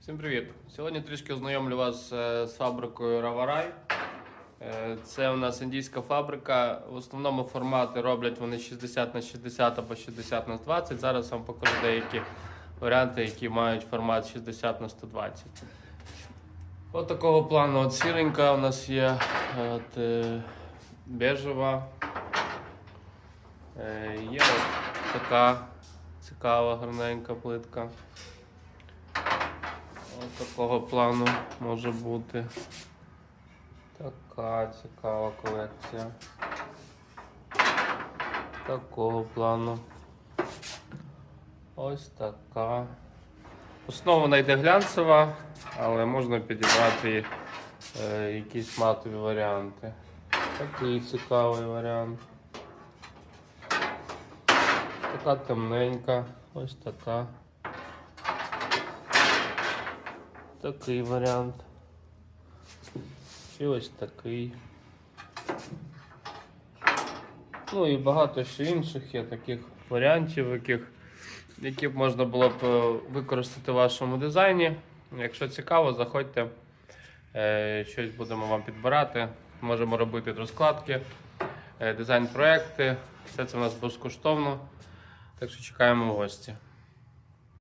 Всім привіт! Сьогодні трішки ознайомлю вас е, з фабрикою Раварай. Е, Це у нас індійська фабрика. В основному формати роблять вони 60 на 60 або 60 на 20. Зараз вам покажу деякі варіанти, які мають формат 60 на 120. От такого плану от сіренька у нас є от, е, бежева. Є от така цікава, гарненька плитка. Такого плану може бути. Така цікава колекція. Такого плану. Ось така. Основа вона йде глянцева, але можна підібрати е, якісь матові варіанти. Такий цікавий варіант. Така темненька, ось така. Такий варіант. Чи ось такий. Ну і багато ще інших є таких варіантів, яких, які б можна було б е, використати в вашому дизайні. Якщо цікаво, заходьте, е, щось будемо вам підбирати. Можемо робити розкладки, е, дизайн-проекти. Все це у нас безкоштовно. Так що чекаємо в гості.